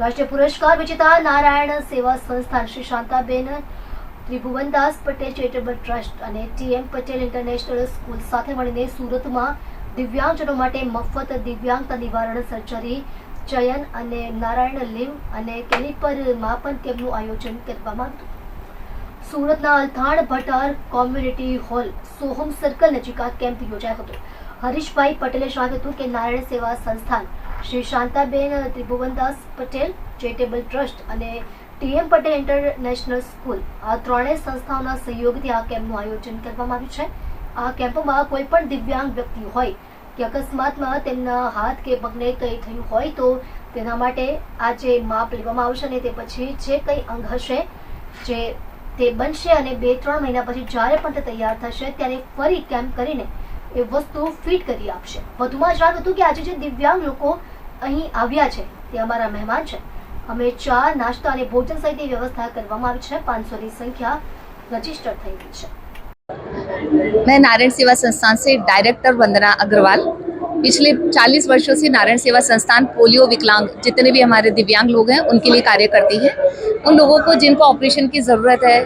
રાષ્ટ્રીય પુરસ્કાર વિજેતા નારાયણ સેવા સંસ્થાન શ્રી શાંતાબેન ત્રિભુવનદાસ પટેલ ચેરિટેબલ ટ્રસ્ટ અને ટીએમ પટેલ ઇન્ટરનેશનલ સ્કૂલ સાથે મળીને સુરતમાં દિવ્યાંગજનો માટે મફત દિવ્યાંગતા નિવારણ સર્જરી, ચયન અને નારાયણ લીમ અને કેલિપર માપન કેમ્પનું આયોજન કરવામાં આવ્યું સુરતના Althan Bhatar community hall, Soham circle નજીક આ કેમ્પ યોજાયો હતો. હરીશભાઈ પટેલે જણાવ્યું હતું કે નારાયણ સેવા સંસ્થાન શ્રી શાંતાબેન ત્રિભુવનદાસ પટેલ, ચેરિટેબલ ટ્રસ્ટ અને ટીએમ પટેલ ઇન્ટરનેશનલ સ્કૂલ. આ ત્રણેય સંસ્થાઓના સહયોગથી આ કેમ્પનું આયોજન કરવામાં આવ્યું છે. આ કેમ્પમાં કોઈ પણ દિવ્યાંગ વ્યક્તિ હોય કે અકસ્માતમાં તેમના હાથ કે પગને કંઈ થયું હોય તો તેના માટે આ જે માપ લેવામાં આવશે અને તે પછી જે કંઈ અંગ હશે, જે તે બનશે અને બે ત્રણ મહિના પછી જ્યારે પણ તે તૈયાર થશે ત્યારે ફરી કેમ્પ કરીને એ વસ્તુ ફિટ કરી આપશે. વધુમાં જણાવ્યું હતું કે આજે જે દિવ્યાંગ લોકો અહીં આવ્યા છે તે અમારા મહેમાન છે અમે ચા નાસ્તા અને ભોજન સહિતની વ્યવસ્થા કરવામાં આવી છે પાંચસોની સંખ્યા રજીસ્ટર થઈ ગઈ છે मैं नारायण सेवा संस्थान से डायरेक्टर वंदना अग्रवाल पिछले 40 वर्षों से नारायण सेवा संस्थान पोलियो विकलांग जितने भी हमारे दिव्यांग लोग हैं उनके लिए कार्य करती है उन लोगों को जिनको ऑपरेशन की ज़रूरत है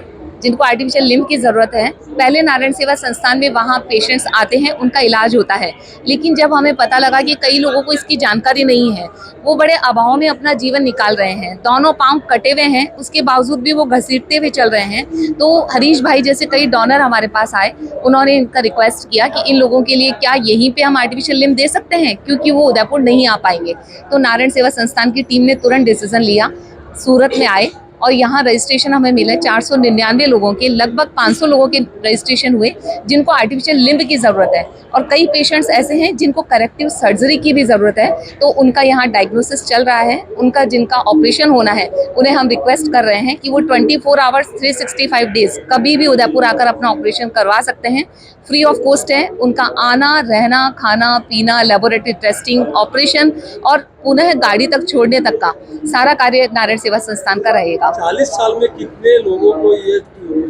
जिनको आर्टिफिशियल लिम्ब की ज़रूरत है, पहले नारायण सेवा संस्थान में वहाँ पेशेंट्स आते हैं, उनका इलाज होता है। लेकिन जब हमें पता लगा कि कई लोगों को इसकी जानकारी नहीं है, वो बड़े अभाव में अपना जीवन निकाल रहे हैं। दोनों पाँव कटे हुए हैं, उसके बावजूद भी वो घसीटते हुए चल रहे हैं। तो हरीश भाई जैसे कई डोनर हमारे पास आए, उन्होंने इनका रिक्वेस्ट किया कि इन लोगों के लिए क्या यहीं पर हम आर्टिफिशियल लिम्ब दे सकते हैं, क्योंकि वो उदयपुर नहीं आ पाएँगे। तो नारायण सेवा संस्थान की टीम ने तुरंत डिसीज़न लिया, सूरत में आए। और यहाँ रजिस्ट्रेशन हमें मिला चार सौ निन्यानवे लोगों के, लगभग 500 लोगों के रजिस्ट्रेशन हुए, जिनको आर्टिफिशियल लिम्ब की ज़रूरत है। और कई पेशेंट्स ऐसे हैं जिनको करेक्टिव सर्जरी की भी ज़रूरत है तो उनका यहाँ डायग्नोसिस चल रहा है। उनका जिनका ऑपरेशन होना है, उन्हें हम रिक्वेस्ट कर रहे हैं कि वो 24 four hours three sixty five days कभी भी उदयपुर आकर अपना ऑपरेशन करवा सकते हैं। फ्री ऑफ़ कॉस्ट है, उनका आना, रहना, खाना, पीना लेबोरेटरी टेस्टिंग ऑपरेशन और पुनः गाड़ी तक छोड़ने तक का सारा कार्य नारायण सेवा संस्थान का रहेगा। चालीस साल में कितने लोगों को ये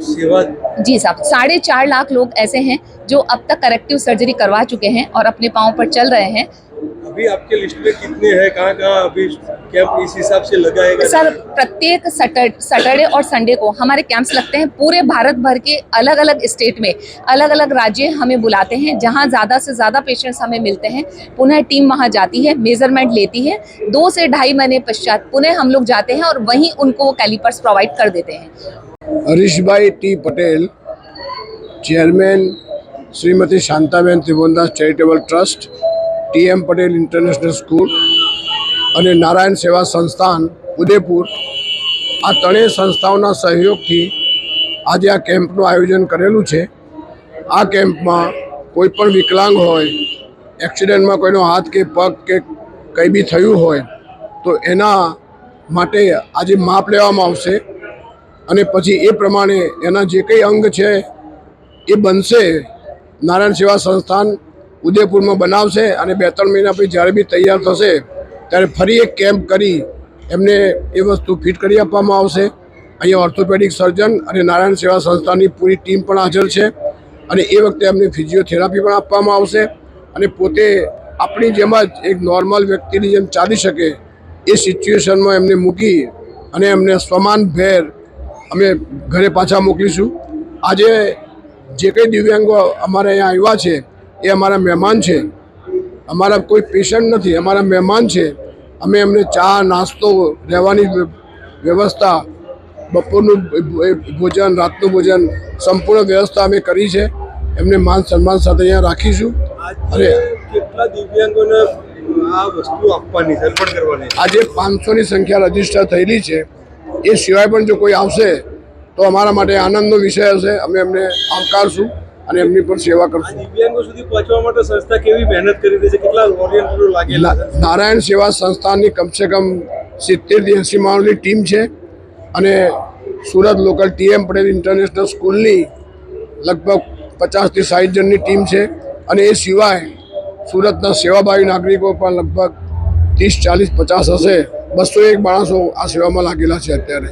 सेवा जी साहब साढ़े चार लाख लोग ऐसे हैं जो अब तक करेक्टिव सर्जरी करवा चुके हैं और अपने पाँव पर चल रहे हैं अभी आपके लिस्ट में कितने हैं? कहाँ कहाँ अभी कैंप इस हिसाब से लगाएगा सर प्रत्येक सैटरडे और संडे को हमारे कैंप्स लगते हैं पूरे भारत भर के अलग अलग स्टेट में। अलग अलग राज्य हमें बुलाते हैं जहाँ ज़्यादा से ज़्यादा पेशेंट्स हमें मिलते हैं। पुनः टीम वहाँ जाती है मेज़रमेंट लेती है। दो से ढाई महीने पश्चात पुनः हम लोग जाते हैं और वहीं उनको वो कैलिपर्स प्रोवाइड कर देते हैं। Harish bhai T Patel chairman Shrimati Shantaben Tribhuvandas charitable trust TM Patel international school અને નારાયણ સેવા સંસ્થાન ઉદયપુર. આ ત્રણેય સંસ્થાઓના સહયોગથી આજે આ કેમ્પનું આયોજન કરેલું છે. આ કેમ્પમાં કોઈ પણ વિકલાંગ હોય, એક્સિડન્ટમાં કોઈનો હાથ કે પગ કે કંઈ બી થયું હોય, તો એના માટે આજે માપ લેવામાં આવશે. અને પછી એ પ્રમાણે એના જે કંઈ અંગ છે, એ બનશે. નારાયણ સેવા સંસ્થાન ઉદયપુરમાં બનાવશે અને બે ત્રણ મહિના પછી જ્યારે બી તૈયાર થશે, ત્યારે ફરી એક કેમ્પ કરી એમને એ વસ્તુ ફિટ કરી આપવામાં આવશે. અહીંયા ઓર્થોપેડિક સર્જન અને નારાયણ સેવા સંસ્થાની પૂરી ટીમ પણ હાજર છે અને એ વખતે એમને ફિઝિયોથેરાપી પણ આપવામાં આવશે અને પોતે આપણી જેમ જ એક નોર્મલ વ્યક્તિની જેમ ચાલી શકે એ સિચ્યુએશનમાં એમને મૂકી અને એમને સમાન ભેર અમે ઘરે પાછા મોકલીશું. આજે જે કંઈ દિવ્યાંગો અમારે અહીંયા આવ્યા છે એ અમારા મહેમાન છે. અમારા કોઈ પેશન્ટ નથી અમારા મહેમાન છે. અમે એમને ચા નાસ્તો રહેવાની વ્યવસ્થા બપોરનું ભોજન રાતનું ભોજન સંપૂર્ણ વ્યવસ્થા અમે કરી છે. એમને માન સન્માન સાથે અહીંયા રાખીશું. અને કેટલા દિવ્યાંગોને આ વસ્તુ આપવાની અર્પણ કરવાની? આજે પાંચસોની સંખ્યા રજિસ્ટર થયેલી છે. એ સિવાય પણ જો કોઈ આવશે તો અમારા માટે આનંદનો વિષય હશે. અમે એમને આવકારશું. અને એમની પણ સેવા કરશું. દિવ્યાંગો સુધી પહોંચવા માટે સંસ્થા કેવી મહેનત કરી રહી છે? કેટલા વોલેન્ટિયરો લાગેલા નારાયણ સેવા સંસ્થાની કમસે કમ સિત્તેરથી એંસી માણસની ટીમ છે અને Surat local TM Patel international સ્કૂલની લગભગ પચાસથી સાઠ જણની ટીમ છે અને એ સિવાય સુરતના સેવાભાવી નાગરિકો પણ લગભગ ત્રીસ ચાલીસ પચાસ હશે. બસો એક માણસો આ સેવામાં લાગેલા છે અત્યારે.